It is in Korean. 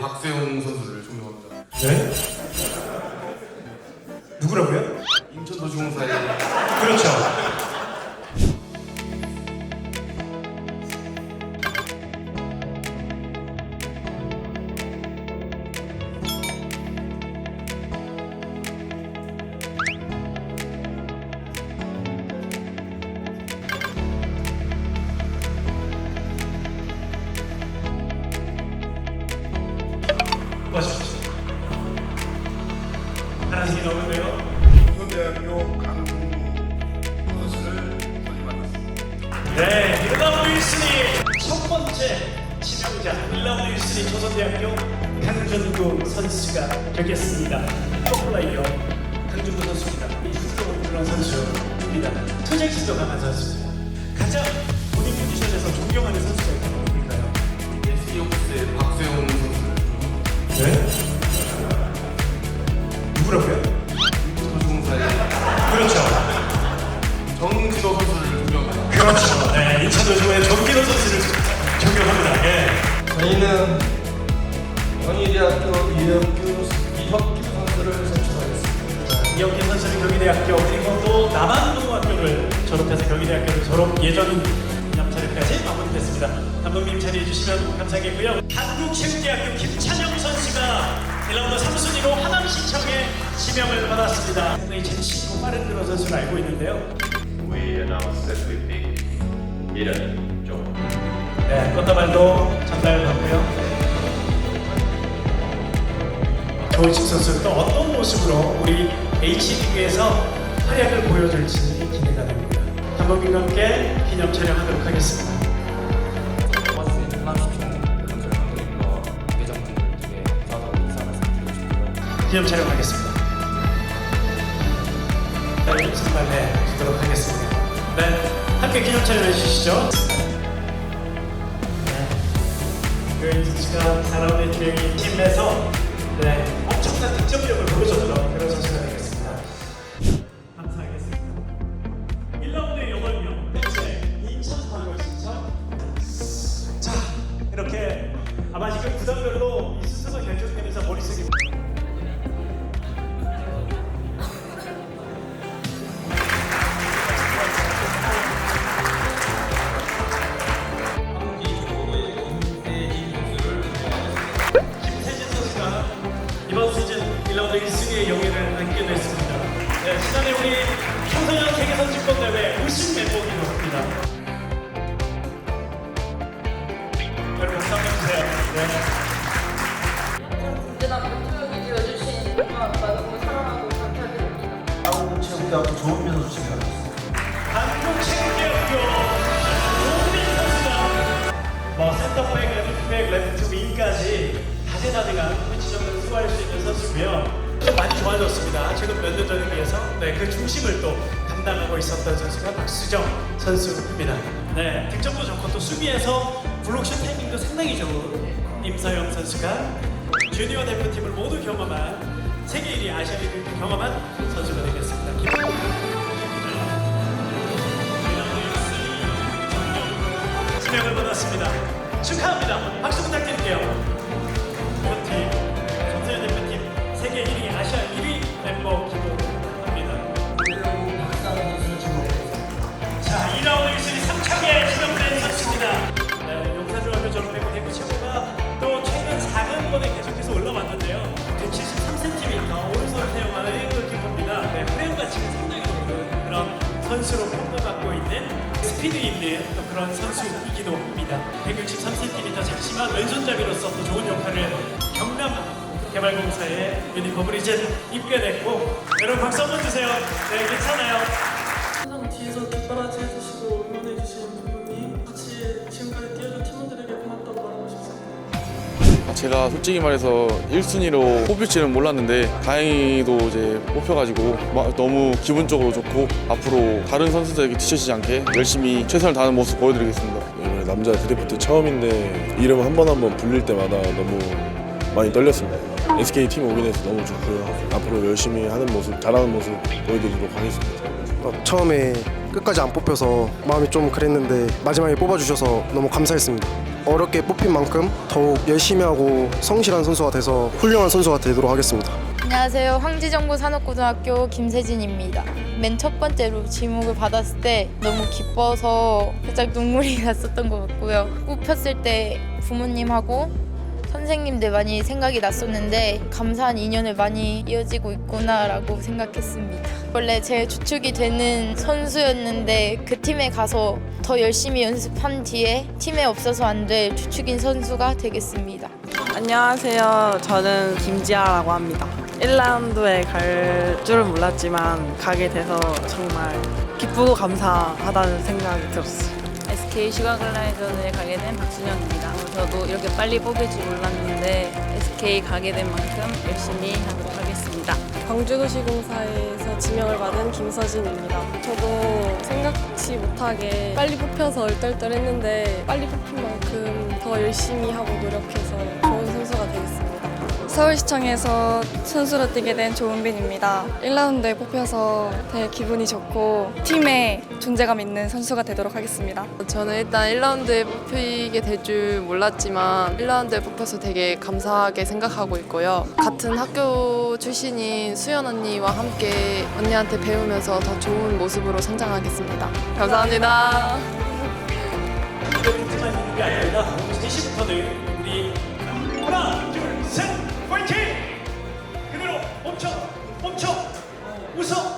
박세웅 선수를 존경합니다. 네? 누구라고요? 인천도 중사의 그렇죠. 하나씩 나오는데요. 인천대학교 강동구 선수를 선임받았습니다. 네, 일라운드 1순위 첫 번째 지명자 일라운드 1순위 조선대학교 강준구 선수가 되겠습니다. 포플라이어 강준구 선수입니다. 이스로 그런 선수입니다. 투쟁심도 강한 선수입니다. 가장 본인 포지션에서 존경하는 선수가 네, 인천도조의 정기로 선수를 존경합니다. 예. 저희는 경희대학교 이혁규 이혁규 선수를 선출하겠습니다. 이영기 선수는 경희대학교 그리고 또 남한동학교를 졸업해서 경희대학교를 졸업 예정인 남차례까지 마무리됐습니다. 감독님 자리해 주시면 감사하겠고요. 한국체육대학교 김찬영 선수가 1라운드 3순위로 하남시청에 지명을 받았습니다. 상당히 재치있고 빠른 그런 선수를 알고 있는데요. We announced that we picked Iran Jong. 네, 꽃다발도 전달 받고요. 조이식 선수 또 어떤 모습으로 우리 H리그에서 활약을 보여줄지 기대가 됩니다. 감독님과 함께 기념 촬영하도록 하겠습니다. 기념 촬영하겠습니다. 네, 선발해 주도록 하겠습니다. 네, 함께 기념 촬영 해 주시죠. 네, 그 선수가 4라운드 진행이 팀에서 네, 엄청난 득점력을 보여줬던 우리 청소년 세계 선수권 대회 우승 멤버이기도 합니다. 여러분 박수 한번 주세요. 네. 감사드립니다. 한국 체육대학교 조은민 선수 지명하겠습니다. 한국체육대학교 조민 선수가 뭐 센터백, 레프트백, 레프트 윙까지 다재다능한 포지션을 수호할 수 있는 선수고요. 좋아졌습니다. 최근 몇 년 전에 비해서 네, 그 중심을 또 담당하고 있었던 선수가 박수정 선수입니다. 네, 득점도 좋고 또 수비에서 블록슛 타이밍도 상당히 좋은 임서영 선수가 주니어 대표팀을 모두 경험한 세계 1위 아시아 리그를 경험한 선수가 되겠습니다. 지명을 받았습니다. 축하합니다. 박수 부탁드릴게요. 선수로 평가받고 있는 스피드 있는 또 그런 선수이기도 합니다. 163cm 작지만 왼손잡이로서 또 좋은 역할을 경남 개발공사의 유니폼을 이제 입게 됐고 여러분 박수 한번 주세요. 네, 괜찮아요. 항상 뒤에서 뒷바라지 해주시고 응원해주시는 부분이 같이 지금까지 제가 솔직히 말해서 1순위로 뽑힐지는 몰랐는데 다행히도 이제 뽑혀가지고 마- 너무 기분적으로 좋고 앞으로 다른 선수들에게 뒤처지지 않게 열심히 최선을 다하는 모습 보여드리겠습니다. 이번에 남자 드래프트 처음인데 이름 한 번 한 번 불릴 때마다 너무 많이 떨렸습니다. SK 팀 오게 돼서 너무 좋고요. 앞으로 열심히 하는 모습, 잘하는 모습 보여드리도록 하겠습니다. 어, 처음에 끝까지 안 뽑혀서 마음이 좀 그랬는데 마지막에 뽑아주셔서 너무 감사했습니다. 어렵게 뽑힌 만큼 더욱 열심히 하고 성실한 선수가 돼서 훌륭한 선수가 되도록 하겠습니다. 안녕하세요. 황지정부 산업고등학교 김세진입니다. 맨 첫 번째로 지목을 받았을 때 너무 기뻐서 살짝 눈물이 났었던 것 같고요. 뽑혔을 때 부모님하고 선생님들 많이 생각이 났었는데 감사한 인연을 많이 이어지고 있구나라고 생각했습니다. 원래 제 주축이 되는 선수였는데 그 팀에 가서 더 열심히 연습한 뒤에 팀에 없어서 안 될 주축인 선수가 되겠습니다. 안녕하세요. 저는 김지아라고 합니다. 1라운드에 갈 줄은 몰랐지만 가게 돼서 정말 기쁘고 감사하다는 생각이 들었어요. SK 슈가 글라이더에 가게 된 박준영입니다. 저도 이렇게 빨리 뽑힐 줄 몰랐는데 SK 가게 된 만큼 열심히 하도록 하겠습니다. 광주도시공사에서 지명을 받은 김서진입니다. 저도 생각지 못하게 빨리 뽑혀서 얼떨떨했는데 빨리 뽑힌 만큼 더 열심히 하고 노력해서 좋은 선수가 되겠습니다. 서울시청에서 선수로 뛰게 된 조은빈입니다. 1라운드에 뽑혀서 되게 기분이 좋고 팀에 존재감 있는 선수가 되도록 하겠습니다. 저는 일단 1라운드에 뽑히게 될 줄 몰랐지만 1라운드에 뽑혀서 되게 감사하게 생각하고 있고요. 같은 학교 출신인 수연 언니와 함께 언니한테 배우면서 더 좋은 모습으로 성장하겠습니다. 감사합니다. 이벤트만 있는 게 아닙니다. 3시부터는 우리 하나, 멈춰 멈춰. 웃어.